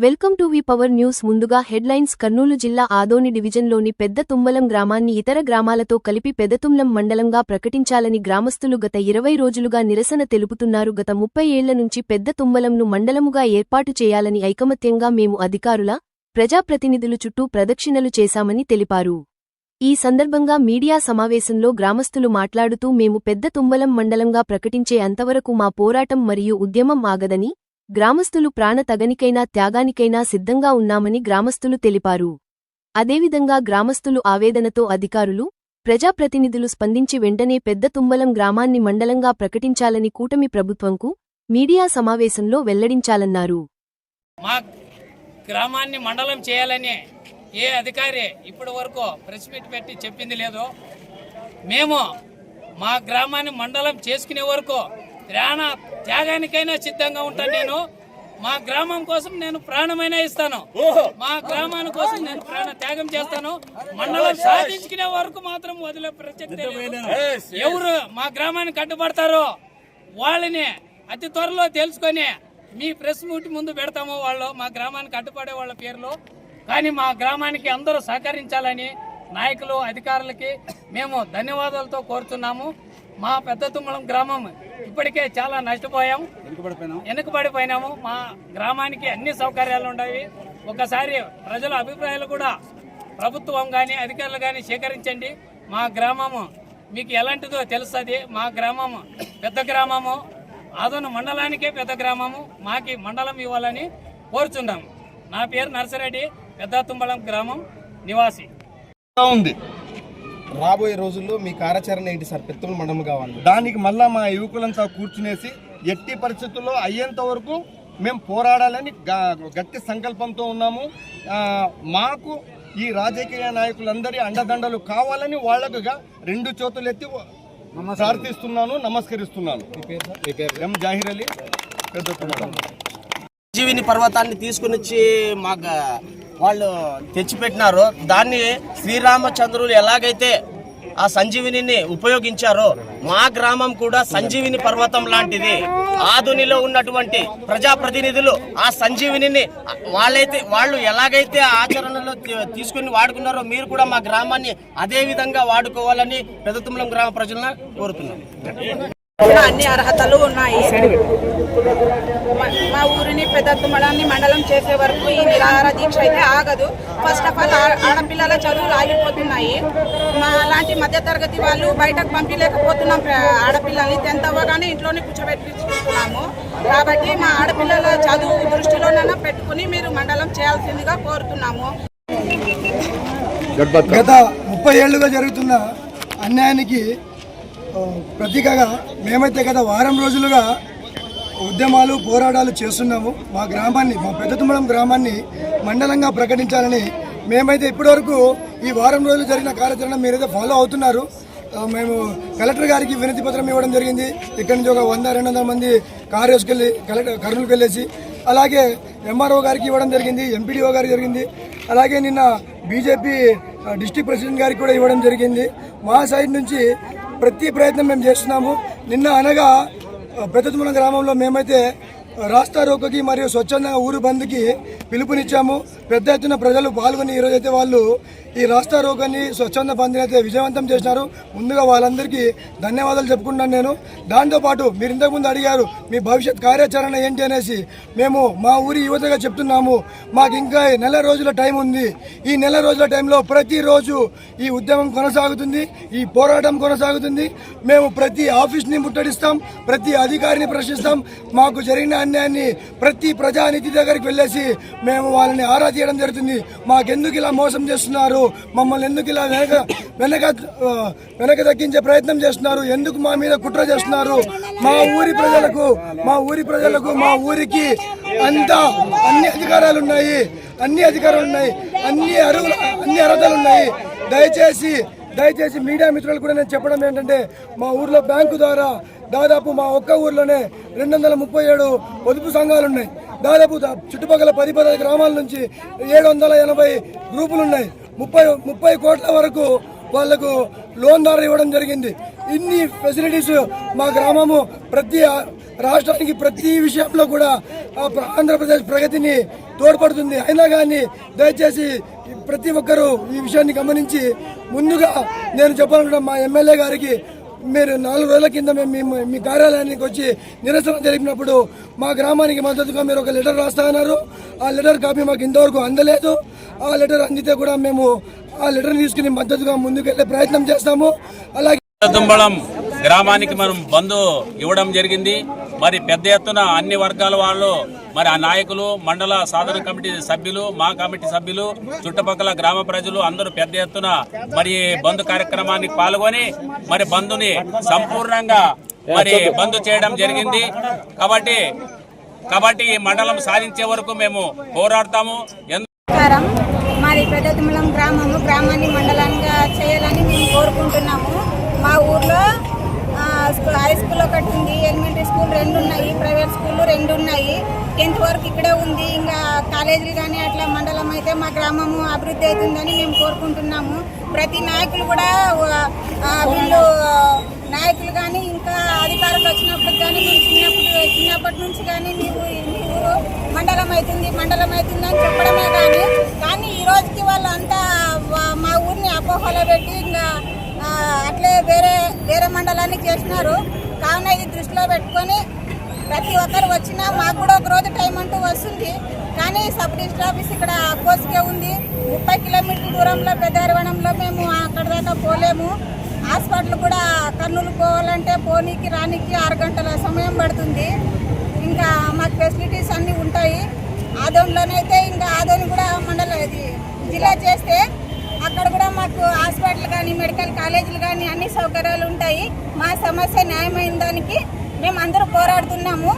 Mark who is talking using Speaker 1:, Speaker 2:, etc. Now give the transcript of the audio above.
Speaker 1: Welcome to V power news ముందుగా headlines Kurnool జిల్లా ఆదోని డివిజన్లోని పెద్ద తుమ్మలం గ్రామాన్ని ఇతర గ్రామాలతో కలిపి పెదతుమ్లం మండలంగా ప్రకటించాలని గ్రామస్తులు గత ఇరవై రోజులుగా నిరసన తెలుపుతున్నారు. గత ముప్పై ఏళ్ళ నుంచి పెద్ద తుమ్మలంను మండలముగా ఏర్పాటు చేయాలని ఐకమత్యంగా మేము అధికారుల ప్రజాప్రతినిధులు చుట్టూ ప్రదక్షిణలు చేశామని తెలిపారు. ఈ సందర్భంగా మీడియా సమావేశంలో గ్రామస్తులు మాట్లాడుతూ మేము పెద్ద తుమ్మలం మండలంగా ప్రకటించే అంతవరకు మా పోరాటం మరియు ఉద్యమం ఆగదని గ్రామస్తులు ప్రాణ తగనికైనా త్యాగానికైనా సిద్ధంగా ఉన్నామని గ్రామస్తులు తెలిపారు. అదేవిధంగా గ్రామస్తులు ఆవేదనతో అధికారులు ప్రజాప్రతినిధులు స్పందించి వెంటనే పెద్ద తుమ్మలం గ్రామాన్ని మండలంగా ప్రకటించాలని కూటమి ప్రభుత్వంకు మీడియా సమావేశంలో వెల్లడించాలన్నారు.
Speaker 2: మా గ్రామాన్ని మండలం చేయాలని ఏ అధికారి ఇప్పటి వరకు ప్రెస్ మీట్ పెట్టి చెప్పింది లేదు. మేము మా గ్రామాన్ని మండలం చేసుకునే వరకు ప్రాణ త్యాగానికైనా సిద్ధంగా ఉంటాను నేను. మా గ్రామం కోసం నేను ప్రాణమైనా ఇస్తాను. మా గ్రామాని కోసం నేను ప్రాణ త్యాగం చేస్తాను. మండలం సాధించుకునే వరకు మాత్రం వదిలే ప్రసక్తే లేదు. ఎవరు మా గ్రామానికి కట్టుబడతారో వాళ్ళని అతి త్వరలో తెలుసుకొని మీ ప్రెస్ మీట్ ముందు పెడతాము వాళ్ళు మా గ్రామానికి అడ్డుపడే వాళ్ళ పేర్లు. కానీ మా గ్రామానికి అందరూ సహకరించాలని నాయకులు అధికారులకి మేము ధన్యవాదాలతో కోరుతున్నాము. మా పెద్ద తుమ్మలం గ్రామం ఇప్పటికే చాలా నష్టపోయాం. వెనుకబడిపోయినాము. మా గ్రామానికి అన్ని సౌకర్యాలు ఉన్నాయి ఒకసారి ప్రజల అభిప్రాయాలు కూడా ప్రభుత్వం కానీ అధికారులు కానీ సేకరించండి. మా గ్రామము మీకు ఎలాంటిదో తెలుస్తుంది. మా గ్రామము పెద్ద గ్రామము. ఆదోన మండలానికే పెద్ద గ్రామము. మాకి మండలం ఇవ్వాలని కోరుచున్నాము నా పేరు నర్సిరెడ్డి పెద్ద తుంబలం గ్రామం నివాసి.
Speaker 3: ఉంది.
Speaker 4: రాబోయే రోజుల్లో మీ కార్యాచరణ ఏంటి సార్? పెత్తముల మండలం కావాలి
Speaker 3: దానికి మళ్ళా మా యువకులంతా కూర్చునేసి ఎట్టి పరిస్థితుల్లో అయ్యేంత వరకు మేము పోరాడాలని గట్టి సంకల్పంతో ఉన్నాము. మాకు ఈ రాజకీయ నాయకులందరి అండదండలు కావాలని వాళ్ళకుగా రెండు చేతులెత్తి ప్రార్థిస్తున్నాను నమస్కరిస్తున్నాను. ఎం జాహిర్ అలీ పెద్ద.
Speaker 5: జీవిని పర్వతాన్ని తీసుకుని వచ్చి మాకు వాళ్ళు తెచ్చిపెట్టినారో దాన్ని శ్రీరామచంద్రులు ఎలాగైతే ఆ సంజీవిని ఉపయోగించారో మా గ్రామం కూడా సంజీవిని పర్వతం లాంటిది. ఆధునిలో ఉన్నటువంటి ప్రజాప్రతినిధులు ఆ సంజీవిని వాళ్ళైతే వాళ్ళు ఎలాగైతే ఆచరణలో తీసుకుని వాడుకున్నారో మీరు కూడా మా గ్రామాన్ని అదే విధంగా వాడుకోవాలని పెదతుమ్మలం గ్రామ ప్రజలను కోరుతున్నాం.
Speaker 6: అన్ని అర్హతలు ఉన్నాయి. మా- ఊరిని పెద్ద తుమ్మడాన్ని మండలం చేసే వరకు ఈ నిరాహార దీక్ష అయితే ఆగదు. ఫస్ట్ ఆఫ్ ఆల్ ఆడపిల్లల చదువులు ఆగిపోతున్నాయి. మా లాంటి మధ్యతరగతి వాళ్ళు బయటకు పంపించలేకపోతున్నాం ఆడపిల్లల్ని. టెన్త్ అవ్వగానే ఇంట్లోనే కూర్చోబెట్టించుకుంటున్నాము కాబట్టి మా ఆడపిల్లల చదువు దృష్టిలోనైనా పెట్టుకుని మీరు మండలం చేయాల్సిందిగా కోరుతున్నాము.
Speaker 7: గత ముప్పై ఏళ్ళుగా జరుగుతున్న అన్యాయానికి ప్రతీకగా మేమైతే గత వారం రోజులుగా ఉద్యమాలు పోరాటాలు చేస్తున్నాము. మా గ్రామాన్ని మా పెద్దతుమ్మడం గ్రామాన్ని మండలంగా ప్రకటించాలని మేమైతే ఇప్పటివరకు ఈ వారం రోజులు జరిగిన కార్యాచరణ మీరైతే ఫాలో అవుతున్నారు. మేము కలెక్టర్ గారికి వినతి పత్రం ఇవ్వడం జరిగింది. ఇక్కడి నుంచి ఒక వంద రెండు వందల మంది కారు వేసుకెళ్ళి కలెక్టర్ కర్నూలుకి వెళ్ళేసి అలాగే ఎంఆర్ఓ గారికి ఇవ్వడం జరిగింది ఎంపీడీఓ గారికి జరిగింది అలాగే నిన్న బీజేపీ డిస్టిక్ ప్రెసిడెంట్ గారికి కూడా ఇవ్వడం జరిగింది. మా సైడ్ నుంచి ప్రతి ప్రయత్నం మేము చేస్తున్నాము. నిన్న అనగా పెద్దతుమల గ్రామంలో మేమైతే రాస్తా రోకోకి మరియు స్వచ్ఛందంగా ఊరు బంద్కి పిలుపునిచ్చాము. పెద్ద ఎత్తున ప్రజలు పాల్గొని ఈరోజైతే వాళ్ళు ఈ రాష్ట్ర రోగాన్ని స్వచ్ఛంద బంద్ని అయితే విజయవంతం చేసినారు. ముందుగా వాళ్ళందరికీ ధన్యవాదాలు చెప్పుకుంటున్నాను నేను. దాంతోపాటు మీరు ఇంతకుముందు అడిగారు మీ భవిష్యత్ కార్యాచరణ ఏంటి అనేసి. మేము మా ఊరి యువతగా చెప్తున్నాము. మాకు ఇంకా నెల రోజుల టైం ఉంది. ఈ నెల రోజుల టైంలో ప్రతిరోజు ఈ ఉద్యమం కొనసాగుతుంది. ఈ పోరాటం కొనసాగుతుంది. మేము ప్రతి ఆఫీస్ని ముట్టడిస్తాం. ప్రతి అధికారిని ప్రశ్నిస్తాం. మాకు జరిగిన అన్యాయాన్ని ప్రతి ప్రజానిధి దగ్గరికి వెళ్ళేసి మేము వాళ్ళని ఆరా తీయడం జరుగుతుంది. మాకెందుకు ఇలా మోసం చేస్తున్నారు? మమ్మల్ని ఎందుకు ఇలా వెనక వెనక వెనక దక్కించే ప్రయత్నం చేస్తున్నారు? ఎందుకు మా మీద కుట్ర చేస్తున్నారు? మా ఊరి ప్రజలకు మా ఊరి ప్రజలకు మా ఊరికి అంతా అన్ని అధికారాలు ఉన్నాయి. అన్ని అధికారాలు ఉన్నాయి. అన్ని అరువులు అన్ని అర్హతలు ఉన్నాయి. దయచేసి దయచేసి మీడియా మిత్రులు కూడా నేను చెప్పడం ఏంటంటే మా ఊర్లో బ్యాంకు ద్వారా దాదాపు మా ఒక్క ఊర్లోనే రెండు వందల ముప్పై ఏడు పొదుపు సంఘాలు ఉన్నాయి. దాదాపు చుట్టుపక్కల పది పది గ్రామాల నుంచి ఏడు వందల ఎనభై గ్రూపులు ఉన్నాయి. ముప్పై ముప్పై కోట్ల వరకు వాళ్ళకు లోన్ ద్వారా ఇవ్వడం జరిగింది. ఇన్ని ఫెసిలిటీస్ మా గ్రామము ప్రతి రాష్ట్రానికి ప్రతి విషయంలో కూడా ఆంధ్రప్రదేశ్ ప్రగతిని తోడ్పడుతుంది. అయినా కానీ దయచేసి ప్రతి ఒక్కరూ ఈ విషయాన్ని గమనించి ముందుగా నేను చెప్పాలనుకున్న మా ఎమ్మెల్యే గారికి మీరు నాలుగు రోజుల కింద మేము మీ- మీ కార్యాలయానికి వచ్చి నిరసన జరిపినప్పుడు మా గ్రామానికి మద్దతుగా మీరు ఒక లెటర్ రాస్తా అన్నారు. ఆ లెటర్ కాపీ మాకు ఇంతవరకు అందలేదు. ఆ లెటర్ అందితే కూడా మేము ఆ లెటర్ తీసుకుని మద్దతుగా ముందుకెళ్ళే ప్రయత్నం చేస్తాము. అలాగే
Speaker 8: దుంబళం గ్రామానికి మనం బంధు ఇవ్వడం జరిగింది. మరి పెద్ద ఎత్తున అన్ని వర్గాల వాళ్ళు మరి ఆ నాయకులు మండల సాధన కమిటీ సభ్యులు మా కమిటీ సభ్యులు చుట్టుపక్కల గ్రామ ప్రజలు అందరూ పెద్ద ఎత్తున మరి బంధు కార్యక్రమానికి పాల్గొని మరి బంధుని సంపూర్ణంగా మరి బంధు చేయడం జరిగింది. కాబట్టి కాబట్టి ఈ మండలం సాధించే వరకు మేము పోరాడతాము. ఎందు-
Speaker 9: నమస్కారం. మాది గ్రామము. గ్రామాన్ని మండలంగా చేయాలని మేము కోరుకుంటున్నాం హై స్కూల్ ఒకటి ఉంది ఎలిమెంటరీ స్కూల్ రెండు ఉన్నాయి ప్రైవేట్ స్కూల్ రెండు ఉన్నాయి. టెన్త్ వరకు ఇక్కడే ఉంది ఇంకా కాలేజీలు కానీ అట్లా మండలం అయితే మా గ్రామము అభివృద్ధి అవుతుందని మేము కోరుకుంటున్నాము. ప్రతి నాయకులు కూడా వీళ్ళు నాయకులు కానీ ఇంకా అధికారులు వచ్చినప్పుడు కానీ మేము చిన్నప్పుడు చిన్నప్పటి నుంచి కానీ నీవు మీ మండలం అవుతుంది మండలం అవుతుంది అని చెప్పడమే కానీ కానీ ఈ రోజుకి వాళ్ళు వేరే మండలానికి చేసినారు. కావున ఇది దృష్టిలో పెట్టుకొని ప్రతి ఒక్కరు వచ్చినా మాకు కూడా ఒక రోజు టైం అంటూ వస్తుంది. కానీ సబ్ రిజిస్టర్ ఆఫీస్ ఇక్కడ కోసుకే ఉంది. ముప్పై కిలోమీటర్ల దూరంలో పెద్దరవణంలో మేము అక్కడ దాకా పోలేము. హాస్పిటల్ కూడా కర్నూలు పోవాలంటే పోనీకి రానికి ఆరు గంటల సమయం పడుతుంది. ఇంకా మాకు ఫెసిలిటీస్ అన్నీ ఉంటాయి. ఆదోన్లోనైతే ఇంకా ఆదోని కూడా మండలం ఇది జిల్లా చేస్తే మాకు హాస్పిటల్ కానీ మెడికల్ కాలేజీలు కానీ అన్ని సౌకర్యాలు ఉంటాయి. మా సమస్య న్యాయమైన దానికి మేము అందరూ పోరాడుతున్నాము.